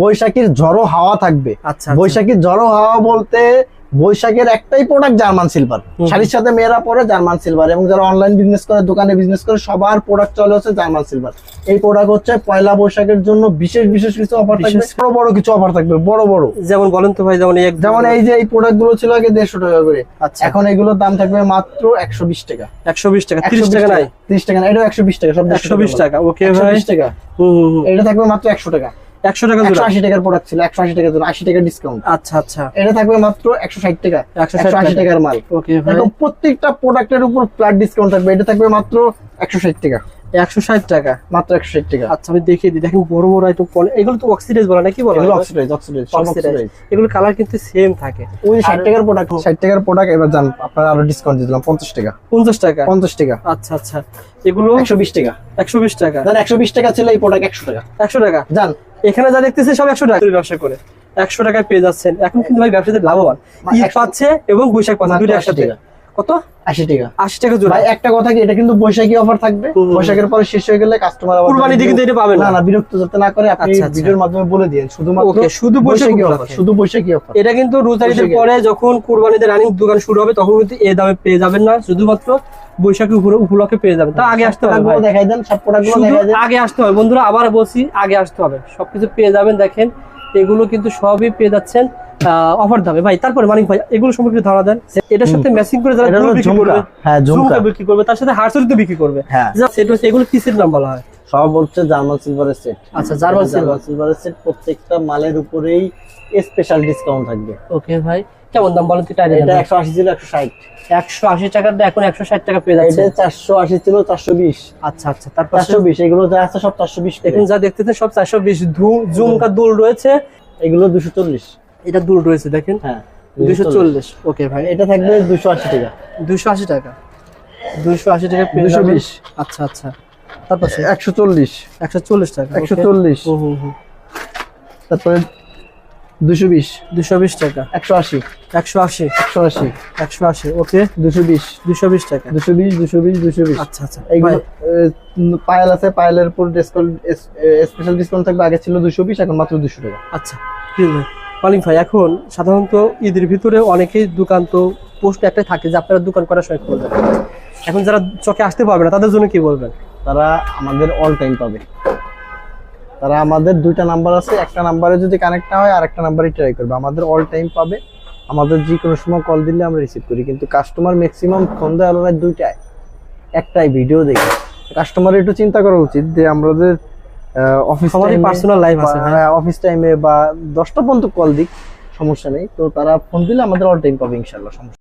বৈশাখীর ঝড়ো হাওয়া থাকবে। আচ্ছা বৈশাখীর ঝড়ো হাওয়া বলতে বৈশাখের একটাই প্রোডাক্ট জার্মান সিলভার শাড়ির সাথে মেয়েরা পরে জার্মান সিলভার এবং যারা অনলাইন বিজনেস করে দোকানে বিজনেস করে সবার প্রোডাক্ট চলে হচ্ছে জার্মান সিলভার এই প্রোডাক্ট হচ্ছে পয়লা বৈশাখের জন্য বিশেষ বিশেষ কিছু অফার থাকবে। বড় বড় কিছু অফার থাকবে বড় বড়। যেমন বলেন তো ভাই যেমন যেমন এই যে এই প্রোডাক্টগুলো ছিল আগে দেড়শো টাকা করে। আচ্ছা। এখন এগুলোর দাম থাকবে মাত্র একশো বিশ টাকা। একশো বিশ টাকা তিরিশ টাকা নাই? ত্রিশ টাকা না এটা একশো বিশ টাকা সব একশো বিশ টাকা ওকে টাকা। এটা থাকবে মাত্র একশো টাকা। একশো টাকা একশো আশি টাকার প্রোডাক্ট ছিল একশো আশি টাকার জন্য আশি টাকা ডিসকাউন্ট আচ্ছা আচ্ছা। এটা থাকবে মাত্র একশো ষাট টাকা একশো একশো আশি টাকার মাল। ওকে ভাই। প্রত্যেকটা প্রোডাক্টের উপর ফ্ল্যাট ডিসকাউন্ট থাকবে এটা থাকবে মাত্র একশো ষাট টাকা। একশো ষাট টাকা? মাত্র একশো ষাট টাকা। আচ্ছা আমি দেখিয়ে দিই। দেখেন বড় বড় আইটেম এগুলো তো অক্সিডাইজ বলা নাকি বলা? অক্সিডাইজ অক্সিডাইজ অক্সিডাইজ এগুলো কালার কিন্তু সেম থাকে। ওই ষাট টাকার প্রোডাক্ট ষাট টাকার প্রোডাক্ট এবার জান আপনারা আরও ডিসকাউন্ট দিলাম পঞ্চাশ টাকা। পঞ্চাশ টাকা? পঞ্চাশ টাকা। আচ্ছা আচ্ছা। এগুলো একশো বিশ টাকা। একশো বিশ টাকা। একশো বিশ টাকা ছিল এই প্রোডাক্ট একশো টাকা। একশো টাকা? জান এখানে যা দেখতেছে সব একশো টাকা। ব্যবসা করে। একশো টাকায় পেয়ে যাচ্ছেন। এখন কিন্তু ভাই ব্যবসাতে লাভবান। ঈদ পাচ্ছে এবং বৈশাখ পাচ্ছে দুইটা দুটো একসাথে। কত? আশি টাকা। আশি টাকা জোড়া। ভাই একটা কথা কি এটা কিন্তু বৈশাখী অফার থাকবে। বৈশাখের পরে শেষ হয়ে গেলে কাস্টমার কুরবানি দিকে তো এটা পাবেন না। না না বিরক্ত যাতে না করে আপনি আচ্ছা, আচ্ছা। ভিডিওর মাধ্যমে বলে দিন। শুধুমাত্র ওকে শুধু বৈশাখী অফার শুধু বৈশাখী অফার এটা কিন্তু রোজারিদের পরে যখন কুরবানিতে রানিং দোকান শুরু হবে তখন কিন্তু এই দামে পেয়ে যাবেন না। শুধুমাত্র বৈশাখী উপর- উপলক্ষে পেয়ে যাবেন। তা আগে আসতে হবে। দেখাই দেন সব প্রোডাক্টগুলো শুধু দেখাই দেন। আগে আসতে হবে। বন্ধুরা আবার বলছি আগে আসতে হবে। সবকিছু পেয়ে যাবেন দেখেন। এগুলো কিন্তু সবই পেয়ে যাচ্ছেন। অফার দামে। ভাই তারপরে মানিক ভাই এগুলো সম্পর্কে ধারণা দেন। এটার সাথে ম্যাচিং করে যারা বিক্রি করবে হ্যাঁ ঝুমকা। বিক্রি করবে তার সাথে হার্সারিতে বিক্রি করবে। হ্যাঁ। সেট হচ্ছে এগুলো কিসের নাম বলা হয়? সব হচ্ছে জার্মান সিলভারের সেট আচ্ছা, জার্মান silver। সিলভারের সেট প্রত্যেকটা মালের উপরেই স্পেশাল ডিসকাউন্ট থাকবে। ওকে ভাই। কেমন দাম বলেন তো এটা এটা একশো আশি ছিল একশো ষাট। একশো আশি টাকার দিয়ে এখন একশো ষাট টাকা পেয়ে যাচ্ছে। এটা চারশো আশি ছিল চারশো বিশ। আচ্ছা আচ্ছা তারপর চারশো বিশ এগুলো যা আছে সব চারশো বিশ এখন যা দেখতেছেন সব চারশো বিশ। ঝুমকা দুল রয়েছে। এগুলো দুশো চল্লিশ। এটা দুল রয়েছে দেখেন। হ্যাঁ দুশো চল্লিশ। ওকে ভাই। এটা থাকবে দুশো আশি টাকা। দুশো আশি টাকা। দুশো আশি টাকা পেয়ে 220 আচ্ছা আচ্ছা। তারপর একশো চল্লিশ। একশো চল্লিশ টাকা একশো? চল্লিশ। তারপরে দুশো বিশ। দুশো বিশ টাকা। একশো আশি। একশো আশি। একশো আশি। একশো আশি ওকে। দুশো বিশ। দুশো বিশ টাকা। দুশো বিশ দুশো বিশ দুশো বিশ। আচ্ছা আচ্ছা। এইগুলো পায়েল আছে পায়েলের উপর ডিসকাউন্ট স্পেশাল ডিসকাউন্ট থাকবে আগে ছিল দুশো বিশ এখন মাত্র দুশো টাকা। আচ্ছা ঠিক ভাই মালিক ভাই, এখন সাধারণত ঈদের ভিতরে অনেকেই দোকান তো পোস্ট একটাই থাকে যে আপনারা দোকান করার সময় করবেন এখন যারা চকে আসতে পারবে না, তাদের জন্য কি বলবেন? তারা আমাদের অল টাইম পাবে। তারা আমাদের দুইটা নাম্বার আছে, একটা নাম্বারে যদি কানেক্ট না হয়, আর একটা নাম্বারে ট্রাই করবে। আমাদের অল টাইম পাবে। আমাদের যে কোনো সময় কল দিলে আমরা রিসিভ করি। কিন্তু কাস্টমার ম্যাক্সিমাম ফোন দেয় আলাদা দুইটায়। একটাই ভিডিও দেখে। কাস্টমার একটু চিন্তা করা উচিত যে আমাদের অফিস সবারই পার্সোনাল লাইফ আছে। অফিস টাইমে বা দশটা পর্যন্ত কল দিক সমস্যা নেই তো তারা ফোন দিলে আমাদের অল টাইম পাবে ইনশাল্লাহ সমস্যা।